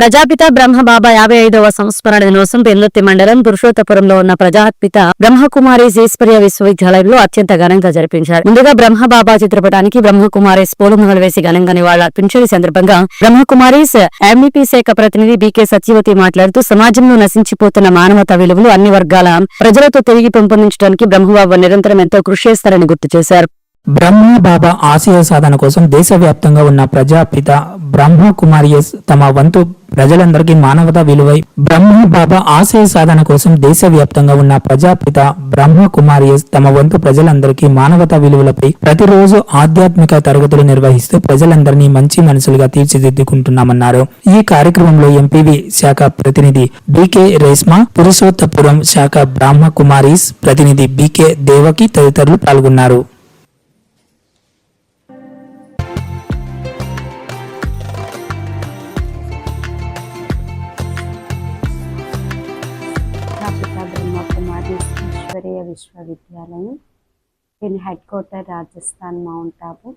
ప్రజాపిత బ్రహ్మబాబా యాభై ఐదవ సంస్మరణ దినోత్సవం పెందుర్తి మండలం పురుషోత్తపురంలో ఉన్న ప్రజాపిత బ్రహ్మకుమారి ఈశ్వర్య విశ్వవిద్యాలయంలో అత్యంత ఘనంగా జరిపించారు. ముందుగా బ్రహ్మబాబా చిత్రపటానికి బ్రహ్మకుమారిస్ పూలమొగలు వేసి ఘనంగా నివాళులర్పించారు. ఈ సందర్భంగా బ్రహ్మకుమారిస్ ఎంఈపీ శాఖ ప్రతినిధి బీకే సత్యవతి మాట్లాడుతూ సమాజంలో నశించిపోతున్న మానవతా విలువలు అన్ని వర్గాల ప్రజలతో తిరిగి పెంపొందించడానికి బ్రహ్మబాబు నిరంతరం ఎంతో కృషి చేస్తారని గుర్తు చేశారు. బ్రహ్మ బాబా ఆశయ సాధన కోసం దేశవ్యాప్తంగా ఉన్న ప్రజాపిత బ్రహ్మ కుమారియస్ తమ వంతు ప్రజలందరికీ మానవతా విలువై బ్రహ్మ బాబా ఆశయ సాధన కోసం దేశవ్యాప్తంగా ఉన్న ప్రజాపిత బ్రహ్మ కుమారియస్ తమ వంతు ప్రజలందరికీ మానవతా విలువలపై ప్రతిరోజు ఆధ్యాత్మిక తరగతులు నిర్వహిస్తూ ప్రజలందరినీ మంచి మనసులుగా తీర్చిదిద్దుకుంటున్నామన్నారు. ఈ కార్యక్రమంలో ఎంపీవి శాఖ ప్రతినిధి బీకే రేస్మా పురుషోత్తపురం శాఖ బ్రహ్మ కుమారీస్ ప్రతినిధి బీకే దేవకి తదితరులు పాల్గొన్నారు. ఈశ్వరీయ విశ్వవిద్యాలయం దీని head quarter Rajasthan Mount Abu.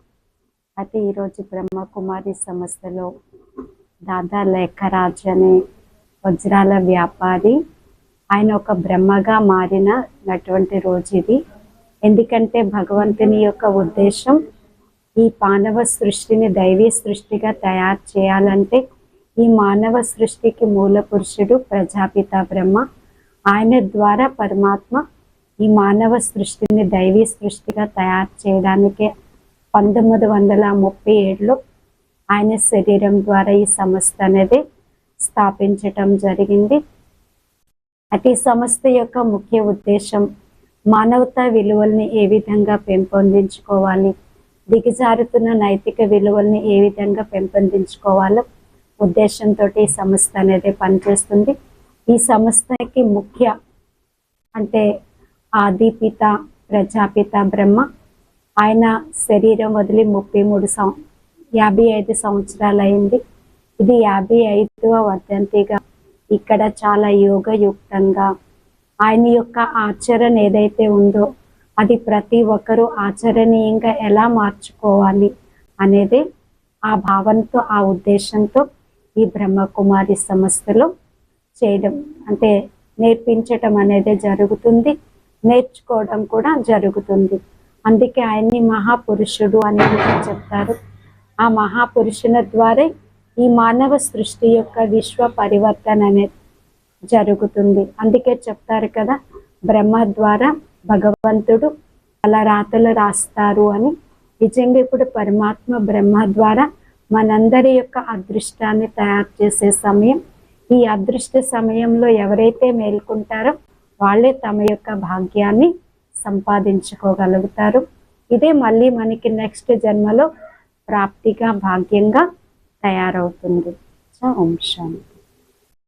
అయితే ఈరోజు బ్రహ్మకుమారి సంస్థలో దాదా లేఖరాజ్ అనే వజ్రాల వ్యాపారి. ఆయన ఒక బ్రహ్మగా మారినటువంటి రోజు ఇది. ఎందుకంటే భగవంతుని యొక్క ఉద్దేశం ఈ మానవ సృష్టిని దైవీ సృష్టిగా తయారు చేయాలంటే ఈ మానవ సృష్టికి మూల పురుషుడు ప్రజాపిత బ్రహ్మ. ఆయన ద్వారా పరమాత్మ ఈ మానవ సృష్టిని దైవీ సృష్టిగా తయారు చేయడానికి పంతొమ్మిది వందల ముప్పై ఏడులో ఆయన శరీరం ద్వారా ఈ సంస్థ అనేది స్థాపించటం జరిగింది. అయితే ఈ సంస్థ యొక్క ముఖ్య ఉద్దేశం మానవతా విలువల్ని ఏ విధంగా పెంపొందించుకోవాలి దిగజారుతున్న నైతిక విలువల్ని ఏ విధంగా పెంపొందించుకోవాలో ఉద్దేశంతో ఈ సంస్థ అనేది పనిచేస్తుంది. ఈ సంస్థకి ముఖ్య అంటే ఆదిపిత ప్రజాపిత బ్రహ్మ. ఆయన శరీరం వదిలి ముప్పై మూడు సం యాభై ఐదు సంవత్సరాలు అయింది ఇది యాభై ఐదవ వర్ధంతిగా. ఇక్కడ చాలా యోగయుక్తంగా. ఆయన యొక్క ఆచరణ ఏదైతే ఉందో అది ప్రతి ఒక్కరూ ఆచరణీయంగా ఎలా మార్చుకోవాలి అనేది ఆ భావనతో ఆ ఉద్దేశంతో ఈ బ్రహ్మకుమారి సంస్థలో చేయడం. అంటే నేర్పించటం అనేది జరుగుతుంది. నేర్చుకోవడం కూడా జరుగుతుంది. అందుకే ఆయన్ని మహాపురుషుడు అని చెప్తారు. ఆ మహాపురుషుల ద్వారా ఈ మానవ సృష్టి యొక్క విశ్వ పరివర్తన అనేది జరుగుతుంది. అందుకే చెప్తారు కదా బ్రహ్మ ద్వారా భగవంతుడు అలా రాతలు రాస్తారు అని. నిజంగా ఇప్పుడు పరమాత్మ బ్రహ్మ ద్వారా మనందరి యొక్క అదృష్టాన్ని తయారు చేసే సమయం. ఈ అదృష్ట సమయంలో ఎవరైతే మేల్కొంటారో వాళ్ళే తమ యొక్క భాగ్యాన్ని సంపాదించుకోగలుగుతారు. ఇదే మళ్ళీ మనకి నెక్స్ట్ జన్మలో ప్రాప్తిగా భాగ్యంగా తయారవుతుంది. సో ఓం శాంతి.